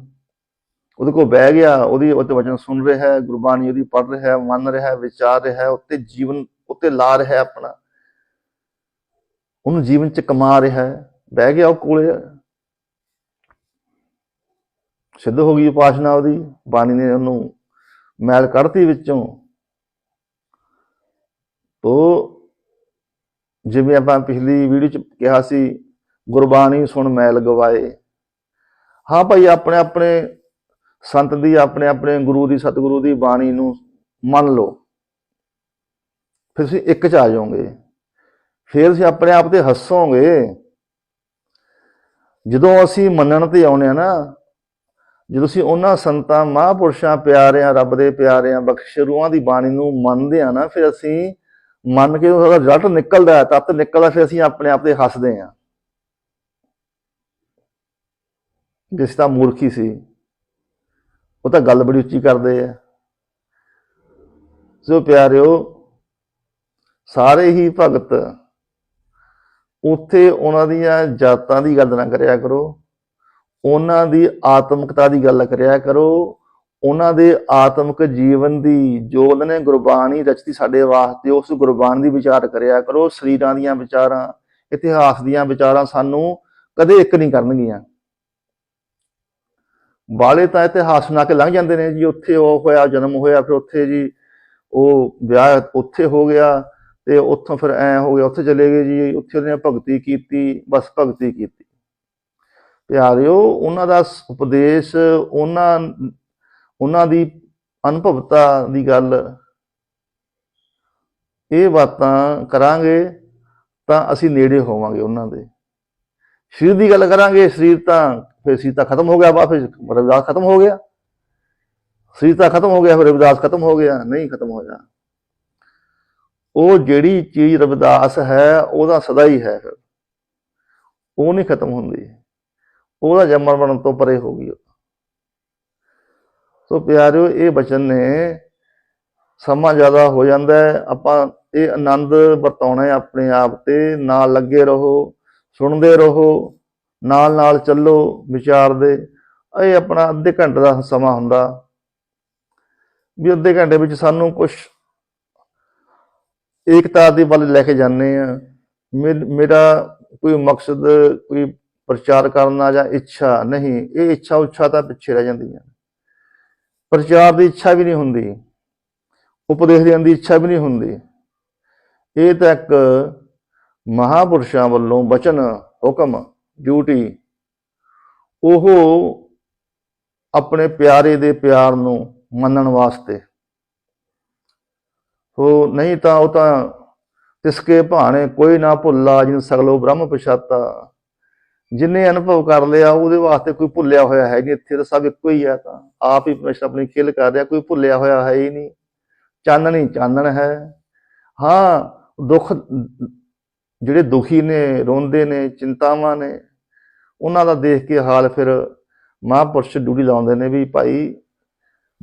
ਉਹਦੇ ਕੋਲ ਬਹਿ ਗਿਆ, ਉਹਦੀ ਉਹ ਉੱਤੇ ਵਚਨ ਸੁਣ ਰਿਹਾ ਹੈ, ਗੁਰਬਾਣੀ ਉਹਦੀ ਪੜ੍ਹ ਰਿਹਾ ਹੈ, ਮੰਨ ਰਿਹਾ ਹੈ, ਵਿਚਾਰ ਰਿਹਾ ਹੈ, ਉੱਤੇ ਜੀਵਨ, ਉੱਤੇ ਲਾ ਰਿਹਾ ਹੈ ਆਪਣਾ। ਉਹਨੂੰ ਜੀਵਨ ਚ ਕਮਾ ਰਿਹਾ ਹੈ। ਬਹਿ ਗਿਆ ਉਹ ਕੋਲੇ। ਸਿੱਧ ਹੋ ਗਈ ਉਪਾਸਨਾ ਉਹਦੀ। ਬਾਣੀ ਨੇ ਉਹਨੂੰ ਮੈਲ ਕੱਢਤੀ ਵਿੱਚੋਂ। ਤੋ ਜਿਵੇਂ ਆਪਾਂ ਪਿਛਲੀ ਵੀਡੀਓ ਚ ਕਿਹਾ ਸੀ, ਗੁਰਬਾਣੀ ਸੁਣ ਮੈਲ ਗਵਾਏ। ਹਾਂ ਭਾਈ ਆਪਣੇ ਆਪਣੇ ਸੰਤ ਦੀ ਆਪਣੇ ਆਪਣੇ ਗੁਰੂ ਦੀ ਸਤਿਗੁਰੂ ਦੀ ਬਾਣੀ ਨੂੰ ਮੰਨ ਲਓ। ਫਿਰ ਤੁਸੀਂ ਇੱਕ ਚ ਆ ਜਾਓਗੇ। ਫਿਰ ਤੁਸੀਂ ਆਪਣੇ ਆਪ ਤੇ ਹੱਸੋਗੇ। ਜਦੋਂ ਅਸੀਂ ਮੰਨਣ ਤੇ ਆਉਨੇ ਆ ਨਾ, ਜਦੋਂ ਅਸੀਂ ਉਹਨਾਂ ਸੰਤਾਂ, ਮਹਾਂਪੁਰਸ਼ਾਂ, ਪਿਆਰਿਆਂ, ਰੱਬ ਦੇ ਪਿਆਰਿਆਂ ਬਖਸ਼ਰੂਆਂ ਦੀ ਬਾਣੀ ਨੂੰ ਮੰਨਦੇ ਆ ਨਾ, ਫਿਰ ਅਸੀਂ ਮੰਨ ਕੇ ਉਹਦਾ ਰਿਜ਼ਲਟ ਨਿਕਲਦਾ ਹੈ, ਤੱਤ ਨਿਕਲਦਾ ਫਿਰ ਅਸੀਂ ਆਪਣੇ ਆਪ ਤੇ ਹੱਸਦੇ ਹਾਂ। ਜਿਸ ਦਾ ਮੂਰਖੀ ਸੀ। ਉਹ ਤਾਂ ਗੱਲ ਬੜੀ ਉੱਚੀ ਕਰਦੇ ਆ। ਸੋ ਪਿਆਰਿਓ, ਸਾਰੇ ਹੀ ਭਗਤ ਉੱਥੇ ਉਹਨਾਂ ਦੀਆਂ ਜਾਤਾਂ ਦੀ ਗੱਲ ਨਾ ਕਰਿਆ ਕਰੋ, ਉਹਨਾਂ ਦੀ ਆਤਮਿਕਤਾ ਦੀ ਗੱਲ ਕਰਿਆ ਕਰੋ, ਉਹਨਾਂ ਦੇ ਆਤਮਿਕ ਜੀਵਨ ਦੀ ਜੋ ਉਹਨਾਂ ਨੇ ਗੁਰਬਾਣੀ ਰਚਤੀ ਸਾਡੇ ਵਾਸਤੇ, ਉਸ ਗੁਰਬਾਣੀ ਦੀ ਵਿਚਾਰ ਕਰਿਆ ਕਰੋ, ਸਰੀਰਾਂ ਦੀਆਂ ਵਿਚਾਰਾਂ, ਇਤਿਹਾਸ ਦੀਆਂ ਵਿਚਾਰਾਂ ਸਾਨੂੰ ਕਦੇ ਇੱਕ ਨਹੀਂ ਕਰਨਗੀਆਂ। ਬਾਲੇ ਤਾਂ ਇਤਿਹਾਸ ਸੁਣਾ ਕੇ ਲੰਘ ਜਾਂਦੇ ਨੇ ਜੀ, ਉੱਥੇ ਉਹ ਹੋਇਆ, ਜਨਮ ਹੋਇਆ, ਫਿਰ ਉੱਥੇ ਜੀ ਉਹ ਵਿਆਹ ਉੱਥੇ ਹੋ ਗਿਆ ਤੇ ਉੱਥੋਂ ਫਿਰ ਐ ਹੋ ਗਿਆ, ਉੱਥੇ ਚਲੇ ਗਏ ਜੀ, ਉੱਥੇ ਉਹਨੇ ਭਗਤੀ ਕੀਤੀ, ਬਸ ਭਗਤੀ ਕੀਤੀ। ਪਿਆਰਿਓ, ਉਹਨਾਂ ਦਾ ਉਪਦੇਸ਼ ਉਹਨਾਂ ਉਹਨਾਂ ਦੀ ਅਨੁਭਵਤਾ ਦੀ ਗੱਲ। ਇਹ ਬਾਤਾਂ ਕਰਾਂਗੇ ਤਾਂ ਅਸੀਂ ਨੇੜੇ ਹੋਵਾਂਗੇ ਉਹਨਾਂ ਦੇ। ਸਰੀਰ ਦੀ ਗੱਲ ਕਰਾਂਗੇ, ਸਰੀਰ ਤਾਂ ਫਿਰ ਸੀਤਾ ਖਤਮ ਹੋ ਗਿਆ ਬਾ ਫਿਰ ਰਵਿਦਾਸ ਖਤਮ ਹੋ ਗਿਆ। ਸੀਤਾ ਖਤਮ ਹੋ ਗਿਆ, ਫਿਰ ਰਵਿਦਾਸ ਖਤਮ ਹੋ ਗਿਆ, ਨਹੀਂ ਖਤਮ ਹੋਇਆ ਉਹ ਜਿਹੜੀ ਚੀਜ਼ ਰਵਿਦਾਸ ਹੈ, ਉਹਦਾ ਸਦਾ ਹੀ ਹੈ ਫਿਰ। ਉਹ ਨਹੀਂ ਖਤਮ ਹੁੰਦੀ। ਉਹਦਾ ਜੰਮਣ ਬਣਨ ਤੋਂ ਪਰੇ ਹੋ ਗਈ ਉਹ। ਸੋ ਪਿਆਰਿਓ, ਇਹ ਬਚਨ ਨੇ ਸਮਾਂ ਜ਼ਿਆਦਾ ਹੋ ਜਾਂਦਾ ਹੈ। ਆਪਾਂ ਇਹ ਆਨੰਦ ਵਰਤਾਉਣਾ ਹੈ ਆਪਣੇ ਆਪ ਤੇ। ਨਾਲ ਲੱਗੇ ਰਹੋ, ਸੁਣਦੇ ਰਹੋ। ਨਾਲ ਨਾਲ ਚੱਲੋ ਵਿਚਾਰਦੇ ਇਹ ਆਪਣਾ ਅੱਧੇ ਘੰਟੇ ਦਾ ਸਮਾਂ ਹੁੰਦਾ। ਵੀ ਅੱਧੇ ਘੰਟੇ ਵਿੱਚ ਸਾਨੂੰ ਕੁਝ ਏਕਤਾ ਦੇ ਵੱਲ ਲੈ ਕੇ ਜਾਂਦੇ ਆ ਮੇਰਾ ਕੋਈ ਮਕਸਦ, ਕੋਈ ਪ੍ਰਚਾਰ ਕਰਨਾ ਜਾਂ ਇੱਛਾ ਨਹੀਂ, ਇਹ ਇੱਛਾ ਉੱਛਾ ਤਾਂ ਪਿੱਛੇ ਰਹਿ ਜਾਂਦੀਆਂ ਪ੍ਰਚਾਰ ਦੀ ਇੱਛਾ ਵੀ ਨਹੀਂ ਹੁੰਦੀ। ਉਪਦੇਸ਼ ਦੇਣ ਦੀ ਇੱਛਾ ਵੀ ਨਹੀਂ ਹੁੰਦੀ। ਇਹ ਤਾਂ ਇੱਕ ਮਹਾਪੁਰਸ਼ਾਂ ਵੱਲੋਂ ਬਚਨ ਹੁਕਮ ਡਿਊਟੀ ਉਹ ਆਪਣੇ ਪਿਆਰੇ ਦੇ ਪਿਆਰ ਨੂੰ ਮੰਨਣ ਵਾਸਤੇ। ਹੋ ਨਹੀਂ ਤਾਂ ਉਹ ਤਾਂ ਤਿਸਕੇ ਭਾਣੇ ਕੋਈ ਨਾ ਭੁੱਲਾ ਜਿਨ ਸਗਲੋ ਬ੍ਰਹਮ ਪਛਾਤਾ। ਜਿਨੇ ਅਨੁਭਵ ਕਰ ਲਿਆ, ਉਹਦੇ ਵਾਸਤੇ ਕੋਈ ਭੁੱਲਿਆ ਹੋਇਆ ਹੈ ਨਹੀਂ। ਇੱਥੇ ਤਾਂ ਸਭ ਇੱਕੋ ਹੀ ਹੈ ਤਾਂ ਆਪ ਹੀ ਪਰਮੇਸ਼ਰ ਆਪਣੀ ਖੇਲ ਕਰ ਰਿਹਾ, ਕੋਈ ਭੁੱਲਿਆ ਹੋਇਆ ਹੈ ਹੀ ਨਹੀਂ। ਚਾਨਣ ਹੀ ਚਾਨਣ ਹੈ। ਹਾਂ, ਦੁੱਖ ਜਿਹੜੇ ਦੁਖੀ ਨੇ, ਰੋਂਦੇ ਨੇ, ਚਿੰਤਾਵਾਂ ਨੇ, ਉਹਨਾਂ ਦਾ ਦੇਖ ਕੇ ਹਾਲ ਫਿਰ ਮਹਾਂਪੁਰਸ਼ ਡਿਊਟੀ ਲਾਉਂਦੇ ਨੇ ਵੀ ਭਾਈ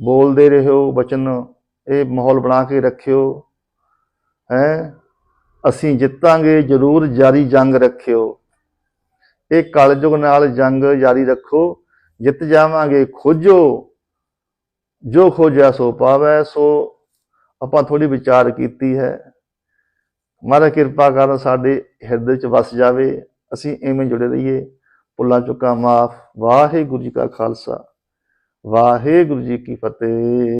ਬੋਲਦੇ ਰਹੋ ਬਚਨ, ਇਹ ਮਾਹੌਲ ਬਣਾ ਕੇ ਰੱਖਿਓ, ਹੈ? ਅਸੀਂ ਜਿੱਤਾਂਗੇ ਜ਼ਰੂਰ ਜਾਰੀ ਜੰਗ ਰੱਖਿਓ। ਇਹ ਕਲਯੁਗ ਨਾਲ ਜੰਗ ਜਾਰੀ ਰੱਖੋ, ਜਿੱਤ ਜਾਵਾਂਗੇ ਖੋਜੋ। ਜੋ ਖੋਜਿਆ ਸੋ ਪਾਵੈ, ਸੋ ਆਪਾਂ ਥੋੜੀ ਵਿਚਾਰ ਕੀਤੀ ਹੈ। ਮਹਾਰਾਜ ਕਿਰਪਾ ਕਰਨ ਸਾਡੇ ਹਿਰਦੇ ਚ ਵਸ ਜਾਵੇ, ਅਸੀਂ ਐਵੇਂ ਜੁੜੇ ਰਹੀਏ। ਭੁੱਲਾਂ ਚੁੱਕਾ ਮਾਫ। ਵਾਹਿਗੁਰੂ ਜੀ ਕਾ ਖਾਲਸਾ। ਵਾਹਿਗੁਰੂ ਜੀ ਕੀ ਫਤਿਹ।